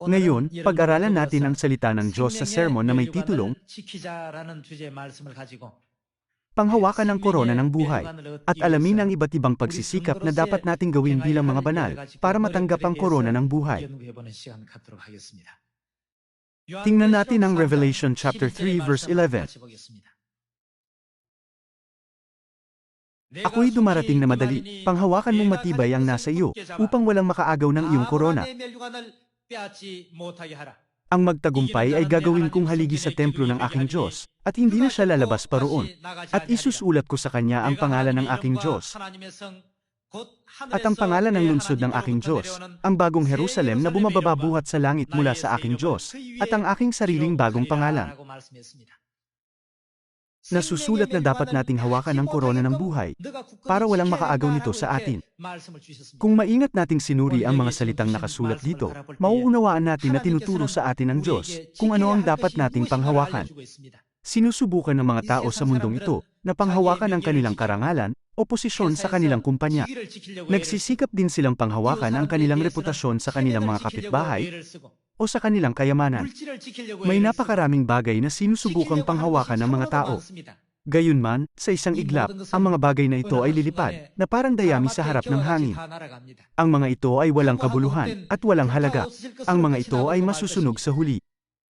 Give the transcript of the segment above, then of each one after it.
Ngayon, pag-aralan natin ang salita ng Diyos sa sermon na may titulong Panghawakan ng korona ng buhay at alamin ang iba't ibang pagsisikap na dapat nating gawin bilang mga banal para matanggap ang korona ng buhay. Tingnan natin ang Revelation chapter 3 verse 11. Ako'y dumarating na madali, panghawakan mong matibay ang nasa iyo, upang walang makaagaw ng iyong korona. Ang magtagumpay ay gagawin kong haligi sa templo ng aking Diyos, at hindi na siya lalabas pa roon. At isusulat ko sa kanya ang pangalan ng aking Diyos, at ang pangalan ng lungsod ng aking Diyos, ang bagong Jerusalem na bumababa buhat sa langit mula sa aking Diyos, at ang aking sariling bagong pangalan. Nasusulat na dapat nating hawakan ang korona ng buhay, para walang makaagaw nito sa atin. Kung maingat nating sinuri ang mga salitang nakasulat dito, mauunawaan natin na tinuturo sa atin ng Diyos kung ano ang dapat nating panghawakan. Sinusubukan ng mga tao sa mundong ito na panghawakan ang kanilang karangalan o posisyon sa kanilang kumpanya. Nagsisikap din silang panghawakan ang kanilang reputasyon sa kanilang mga kapitbahay o sa kanilang kayamanan. May napakaraming bagay na sinusubukang panghawakan ng mga tao. Gayunman, sa isang iglap, ang mga bagay na ito ay lilipad, na parang dayami sa harap ng hangin. Ang mga ito ay walang kabuluhan, at walang halaga. Ang mga ito ay masusunog sa huli.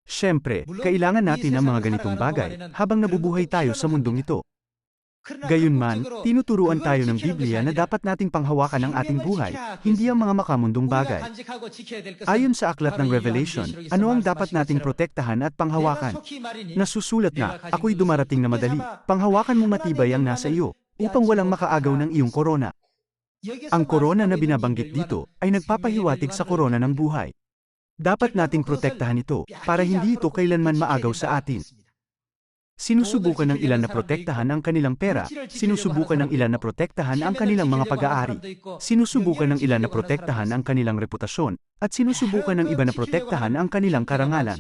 Siyempre, kailangan natin ang mga ganitong bagay, habang nabubuhay tayo sa mundong ito. Gayunman, tinuturuan tayo ng Biblia na dapat nating panghawakan ang ating buhay, hindi ang mga makamundong bagay. Ayon sa aklat ng Revelation, ano ang dapat nating protektahan at panghawakan? Nasusulat na, ako'y dumarating na madali, panghawakan mo matibay ang nasa iyo, upang walang makaagaw ng iyong korona. Ang korona na binabanggit dito ay nagpapahiwatig sa korona ng buhay. Dapat nating protektahan ito para hindi ito kailanman maagaw sa atin. Sinusubukan ng ilan na protektahan ang kanilang pera, sinusubukan ng ilan na protektahan ang kanilang mga pag-aari, sinusubukan ng ilan na protektahan ang kanilang reputasyon, at sinusubukan ng iba na protektahan ang kanilang karangalan.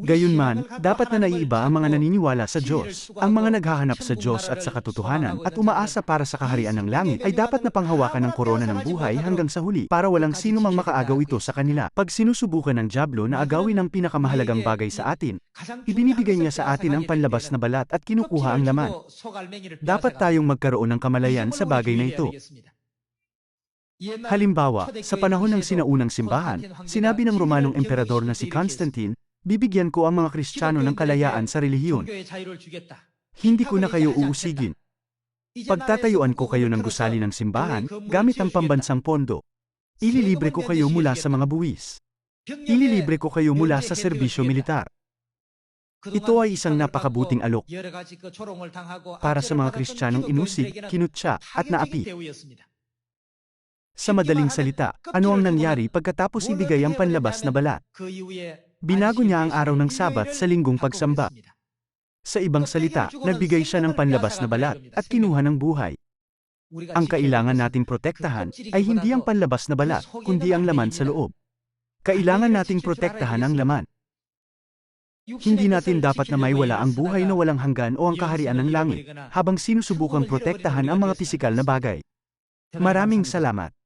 Gayunman, dapat na naiiba ang mga naniniwala sa Diyos. Ang mga naghahanap sa Diyos at sa katotohanan at umaasa para sa kaharian ng langit ay dapat na panghawakan ng korona ng buhay hanggang sa huli para walang sino mang makaagaw ito sa kanila. Pag sinusubukan ng Diablo na agawin ang pinakamahalagang bagay sa atin, ibinibigay niya sa atin ang panlabas na balat at kinukuha ang laman. Dapat tayong magkaroon ng kamalayan sa bagay na ito. Halimbawa, sa panahon ng sinaunang simbahan, sinabi ng Romanong emperador na si Constantine, bibigyan ko ang mga Kristiyano ng kalayaan sa relihiyon. Hindi ko na kayo uusigin. Pagtatayuan ko kayo ng gusali ng simbahan, gamit ang pambansang pondo. Ililibre ko kayo mula sa mga buwis. Ililibre ko kayo mula sa serbisyo militar. Ito ay isang napakabuting alok para sa mga Kristiyanong inusig, kinutsa, at naapi. Sa madaling salita, ano ang nangyari pagkatapos ibigay ang panlabas na balat? Binago niya ang araw ng Sabat sa linggong pagsamba. Sa ibang salita, nagbigay siya ng panlabas na balat at kinuha ng buhay. Ang kailangan nating protektahan ay hindi ang panlabas na balat, kundi ang laman sa loob. Kailangan nating protektahan ang laman. Hindi natin dapat na may wala ang buhay na walang hanggan o ang kaharian ng langit, habang sinusubukang protektahan ang mga pisikal na bagay. Maraming salamat.